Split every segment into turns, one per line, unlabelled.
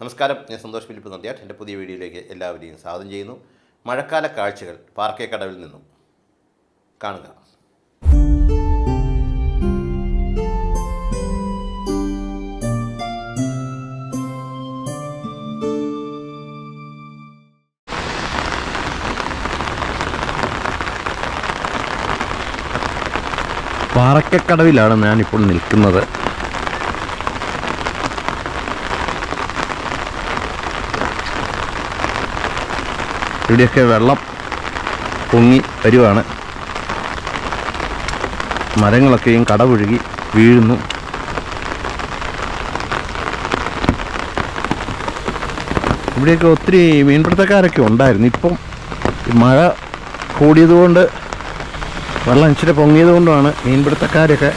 നമസ്കാരം ഞാൻ സന്തോഷ് ഫിലിപ്പ് നന്ദിയാട്ട് എന്റെ പുതിയ വീഡിയോയിലേക്ക് എല്ലാവരെയും സ്വാഗതം ചെയ്യുന്നു. മഴക്കാല കാഴ്ചകൾ പാർക്കേക്കടവിൽ നിന്നും കാണുക.
പാറക്കക്കടവിലാണ് ഞാനിപ്പോൾ നിൽക്കുന്നത്. ഇവിടെയൊക്കെ വെള്ളം പൊങ്ങി വരുവാണ്. മരങ്ങളൊക്കെയും കടപുഴുകി വീഴുന്നു. ഇവിടെയൊക്കെ ഒത്തിരി മീൻപിടുത്തക്കാരൊക്കെ ഉണ്ടായിരുന്നു. ഇപ്പം മഴ കൂടിയതുകൊണ്ട് വെള്ളം ഇച്ചിരി പൊങ്ങിയത് കൊണ്ടാണ് മീൻപിടുത്തക്കാരൊക്കെ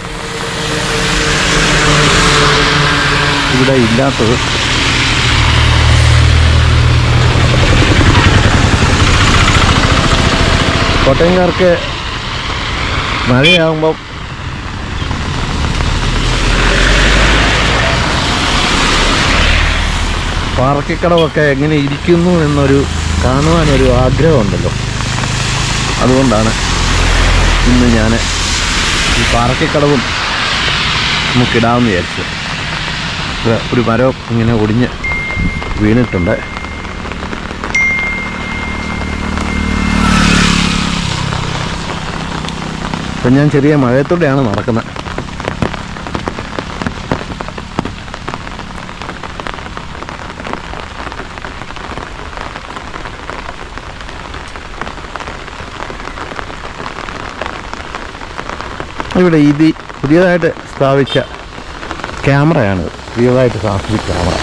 ഇവിടെ ഇല്ലാത്തത്. കോട്ടയംകാർക്ക് മഴയാകുമ്പോൾ പാറക്കിക്കടവൊക്കെ എങ്ങനെ ഇരിക്കുന്നു എന്നൊരു കാണുവാനൊരു ആഗ്രഹമുണ്ടല്ലോ. അതുകൊണ്ടാണ് ഇന്ന് ഞാൻ ഈ പാറക്കക്കടവും നമുക്കിടാമെന്ന് വിചാരിച്ചത്. ഒരു മരം ഇങ്ങനെ ഒടിഞ്ഞ് വീണിട്ടുണ്ട്. ഇപ്പം ഞാൻ ചെറിയ മഴയത്തൂടെയാണ് നടക്കുന്നത്. ഇവിടെ ഇത് പുതിയതായിട്ട് സ്ഥാപിച്ച ക്യാമറയാണ് പുതിയതായിട്ട് സ്ഥാപിച്ച ക്യാമറ.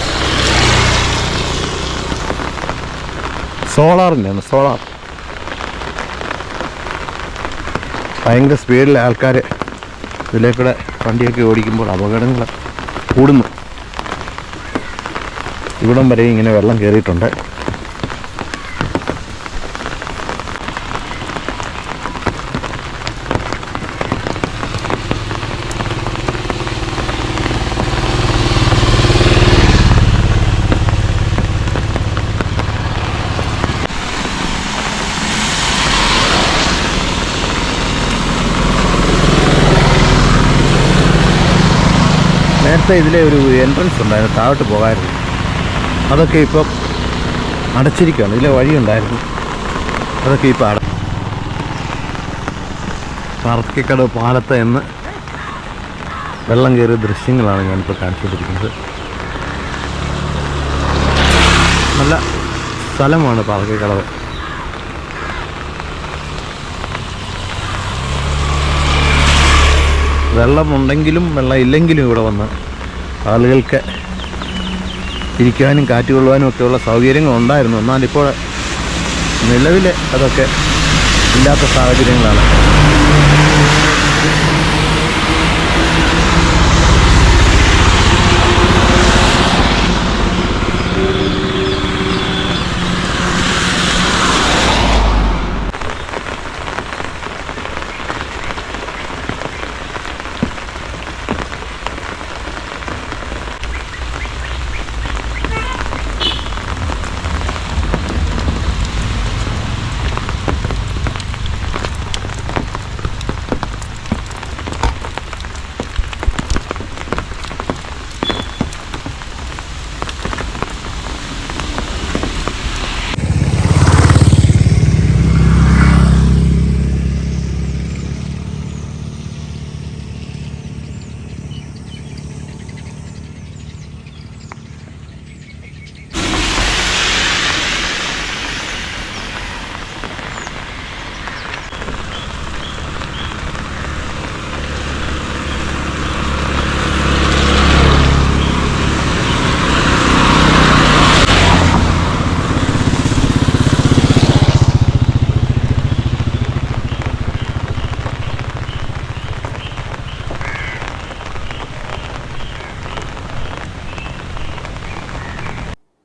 സോളാറിന്റെയാണ് സോളാർ. ഭയങ്കര സ്പീഡിൽ ആൾക്കാർ ഇതിലേക്കൂടെ വണ്ടിയൊക്കെ ഓടിക്കുമ്പോൾ അപകടങ്ങൾ കൂടുന്നു. ഇവിടം വരെ ഇങ്ങനെ വെള്ളം കയറിയിട്ടുണ്ട്. നേരത്തെ ഇതിലെ ഒരു എൻട്രൻസ് ഉണ്ടായിരുന്നു താഴോട്ട് പോകാമായിരുന്നു അതൊക്കെ ഇപ്പം അടച്ചിരിക്കുകയാണ്. ഇതിലെ വഴിയുണ്ടായിരുന്നു അതൊക്കെ ഇപ്പം അട പറക്കിക്കട പാലത്ത് എന്ന് വെള്ളം കയറിയ ദൃശ്യങ്ങളാണ് ഞാനിപ്പോൾ കാണിച്ചുകൊണ്ടിരിക്കുന്നത്. നല്ല സ്ഥലമാണ് പാർക്കിക്കടവ് വെള്ളമുണ്ടെങ്കിലും വെള്ളം ഇല്ലെങ്കിലും ഇവിടെ വന്ന് ആളുകൾക്ക് ഇരിക്കാനും കാറ്റ് കൊള്ളുവാനും ഒക്കെയുള്ള സൗകര്യങ്ങൾ ഉണ്ടായിരുന്നു. എന്നാൽ ഇപ്പോൾ നിലവിൽ അതൊക്കെ ഇല്ലാത്ത സാഹചര്യങ്ങളാണ്.